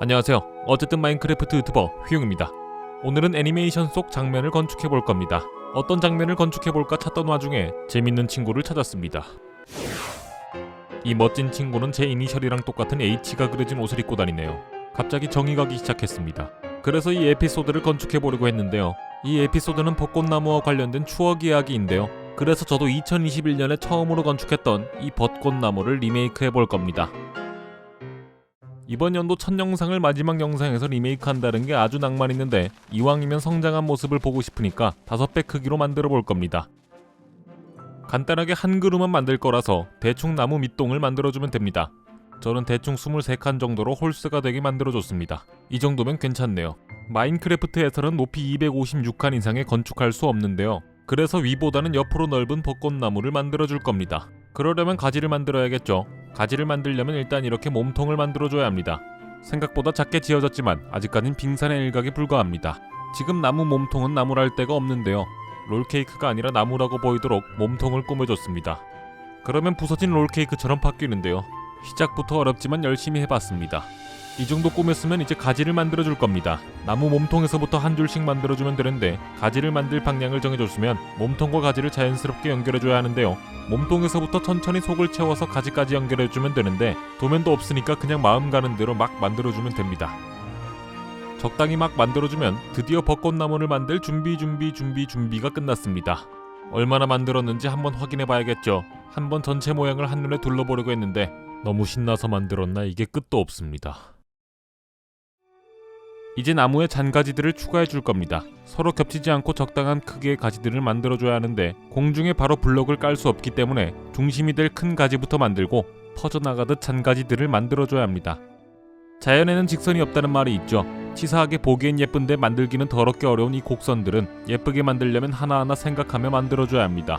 안녕하세요. 어쨌든 마인크래프트 유튜버 휘용입니다. 오늘은 애니메이션 속 장면을 건축해 볼 겁니다. 어떤 장면을 건축해 볼까 찾던 와중에 재밌는 친구를 찾았습니다. 이 멋진 친구는 제 이니셜이랑 똑같은 H가 그려진 옷을 입고 다니네요. 갑자기 정이 가기 시작했습니다. 그래서 이 에피소드를 건축해 보려고 했는데요. 이 에피소드는 벚꽃나무와 관련된 추억 이야기인데요. 그래서 저도 2021년에 처음으로 건축했던 이 벚꽃나무를 리메이크 해 볼 겁니다. 이번 연도 첫 영상을 마지막 영상에서 리메이크한다는 게 아주 낭만 있는데 이왕이면 성장한 모습을 보고 싶으니까 다섯 배 크기로 만들어 볼 겁니다. 간단하게 한 그루만 만들 거라서 대충 나무 밑동을 만들어주면 됩니다. 저는 대충 23칸 정도로 홀스가 되게 만들어줬습니다. 이 정도면 괜찮네요. 마인크래프트에서는 높이 256칸 이상의 건축할 수 없는데요. 그래서 위보다는 옆으로 넓은 벚꽃나무를 만들어줄 겁니다. 그러려면 가지를 만들어야겠죠. 가지를 만들려면 일단 이렇게 몸통을 만들어줘야 합니다. 생각보다 작게 지어졌지만 아직까진 빙산의 일각에 불과합니다. 지금 나무 몸통은 나무랄 데가 없는데요. 롤케이크가 아니라 나무라고 보이도록 몸통을 꾸며줬습니다. 그러면 부서진 롤케이크처럼 바뀌는데요. 시작부터 어렵지만 열심히 해봤습니다. 이 정도 꾸몄으면 이제 가지를 만들어 줄 겁니다. 나무 몸통에서부터 한 줄씩 만들어 주면 되는데 가지를 만들 방향을 정해 줬으면 몸통과 가지를 자연스럽게 연결해 줘야 하는데요. 몸통에서부터 천천히 속을 채워서 가지까지 연결해 주면 되는데 도면도 없으니까 그냥 마음 가는 대로 막 만들어 주면 됩니다. 적당히 막 만들어주면 드디어 벚꽃나무를 만들 준비 준비 준비 준비가 끝났습니다. 얼마나 만들었는지 한번 확인해 봐야겠죠. 한번 전체 모양을 한눈에 둘러보려고 했는데 너무 신나서 만들었나 이게 끝도 없습니다. 이제 나무에 잔가지들을 추가해 줄 겁니다. 서로 겹치지 않고 적당한 크기의 가지들을 만들어 줘야 하는데 공중에 바로 블럭을 깔 수 없기 때문에 중심이 될 큰 가지부터 만들고 퍼져나가듯 잔가지들을 만들어 줘야 합니다. 자연에는 직선이 없다는 말이 있죠. 치사하게 보기엔 예쁜데 만들기는 더럽게 어려운 이 곡선들은 예쁘게 만들려면 하나하나 생각하며 만들어줘야 합니다.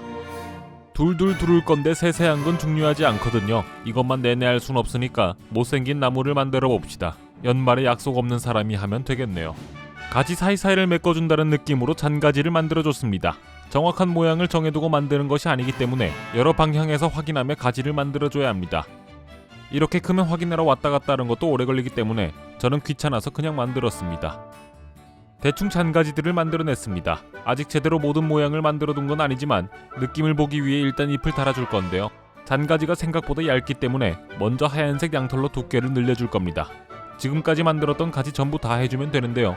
둘둘 두를 건데 세세한 건 중요하지 않거든요. 이것만 내내 할 순 없으니까 못생긴 나무를 만들어 봅시다. 연말에 약속 없는 사람이 하면 되겠네요. 가지 사이사이를 메꿔준다는 느낌으로 잔가지를 만들어줬습니다. 정확한 모양을 정해두고 만드는 것이 아니기 때문에 여러 방향에서 확인하며 가지를 만들어줘야 합니다. 이렇게 크면 확인하러 왔다 갔다 하는 것도 오래 걸리기 때문에 저는 귀찮아서 그냥 만들었습니다. 대충 잔가지들을 만들어냈습니다. 아직 제대로 모든 모양을 만들어둔 건 아니지만 느낌을 보기 위해 일단 잎을 달아줄 건데요. 잔가지가 생각보다 얇기 때문에 먼저 하얀색 양털로 두께를 늘려줄 겁니다. 지금까지 만들었던 가지 전부 다 해주면 되는데요.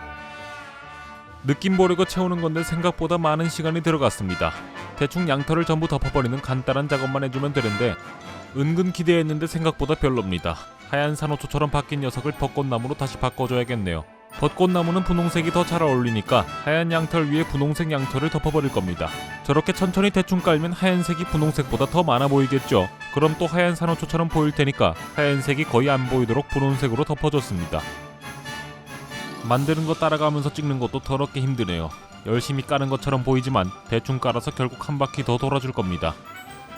느낌 보려고 채우는 건데 생각보다 많은 시간이 들어갔습니다. 대충 양털을 전부 덮어버리는 간단한 작업만 해주면 되는데 은근 기대했는데 생각보다 별로입니다. 하얀 산호초처럼 바뀐 녀석을 벚꽃나무로 다시 바꿔줘야겠네요. 벚꽃나무는 분홍색이 더 잘 어울리니까 하얀 양털 위에 분홍색 양털을 덮어버릴 겁니다. 저렇게 천천히 대충 깔면 하얀색이 분홍색보다 더 많아 보이겠죠. 그럼 또 하얀 산호초처럼 보일 테니까 하얀색이 거의 안 보이도록 분홍색으로 덮어줬습니다. 만드는 거 따라가면서 찍는 것도 더럽게 힘드네요. 열심히 까는 것처럼 보이지만 대충 깔아서 결국 한 바퀴 더 돌아줄 겁니다.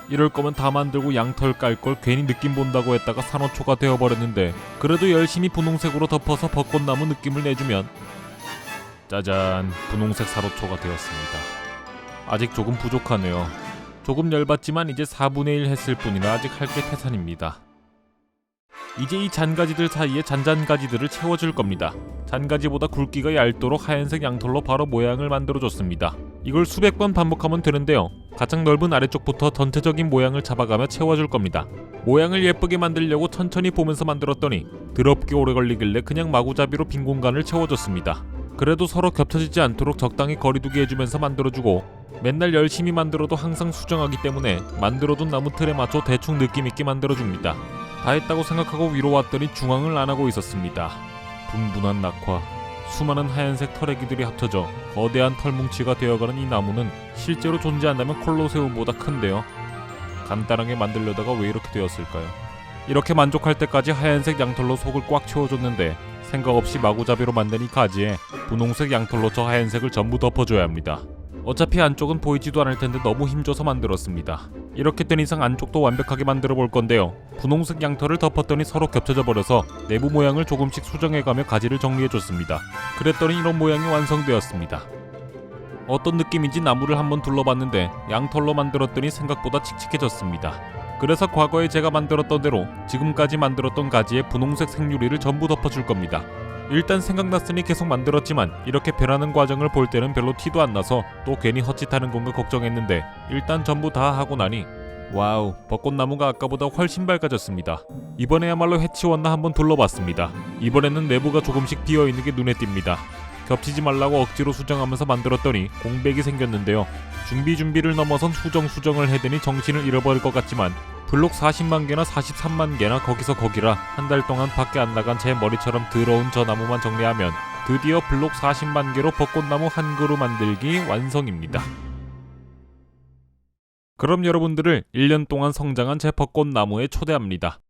이럴 거면 다 만들고 양털 깔 걸 괜히 느낌 본다고 했다가 산호초가 되어버렸는데 그래도 열심히 분홍색으로 덮어서 벚꽃나무 느낌을 내주면 짜잔 분홍색 산호초가 되었습니다. 아직 조금 부족하네요. 조금 열받지만 이제 4분의 1 했을 뿐이라 아직 할 게 태산입니다. 이제 이 잔가지들 사이에 잔잔가지들을 채워줄 겁니다. 잔가지보다 굵기가 얇도록 하얀색 양털로 바로 모양을 만들어줬습니다. 이걸 수백 번 반복하면 되는데요. 가장 넓은 아래쪽부터 전체적인 모양을 잡아가며 채워줄 겁니다. 모양을 예쁘게 만들려고 천천히 보면서 만들었더니 더럽게 오래 걸리길래 그냥 마구잡이로 빈 공간을 채워줬습니다. 그래도 서로 겹쳐지지 않도록 적당히 거리두기 해주면서 만들어주고 맨날 열심히 만들어도 항상 수정하기 때문에 만들어둔 나무 틀에 맞춰 대충 느낌있게 만들어줍니다. 다 했다고 생각하고 위로 왔더니 중앙을 안 하고 있었습니다. 분분한 낙화, 수많은 하얀색 털애기들이 합쳐져 거대한 털뭉치가 되어가는 이 나무는 실제로 존재한다면 콜로세움보다 큰데요. 간단하게 만들려다가 왜 이렇게 되었을까요? 이렇게 만족할 때까지 하얀색 양털로 속을 꽉 채워줬는데 생각 없이 마구잡이로 만든 이 가지에 분홍색 양털로 저 하얀색을 전부 덮어줘야 합니다. 어차피 안쪽은 보이지도 않을 텐데 너무 힘줘서 만들었습니다. 이렇게 된 이상 안쪽도 완벽하게 만들어 볼 건데요. 분홍색 양털을 덮었더니 서로 겹쳐져 버려서 내부 모양을 조금씩 수정해가며 가지를 정리해 줬습니다. 그랬더니 이런 모양이 완성되었습니다. 어떤 느낌인지 나무를 한번 둘러봤는데 양털로 만들었더니 생각보다 칙칙해졌습니다. 그래서 과거에 제가 만들었던 대로 지금까지 만들었던 가지에 분홍색 생유리를 전부 덮어줄 겁니다. 일단 생각났으니 계속 만들었지만 이렇게 변하는 과정을 볼 때는 별로 티도 안 나서 또 괜히 헛짓하는 건가 걱정했는데 일단 전부 다 하고 나니 와우 벚꽃나무가 아까보다 훨씬 밝아졌습니다. 이번에야말로 해치웠나 한번 둘러봤습니다. 이번에는 내부가 조금씩 비어 있는 게 눈에 띕니다. 겹치지 말라고 억지로 수정하면서 만들었더니 공백이 생겼는데요. 준비 준비를 넘어선 수정 수정을 해대니 정신을 잃어버릴 것 같지만 블록 40만 개나 43만 개나 거기서 거기라 한 달 동안 밖에 안 나간 제 머리처럼 더러운 저 나무만 정리하면 드디어 블록 40만 개로 벚꽃나무 한 그루 만들기 완성입니다. 그럼 여러분들을 1년 동안 성장한 제 벚꽃나무에 초대합니다.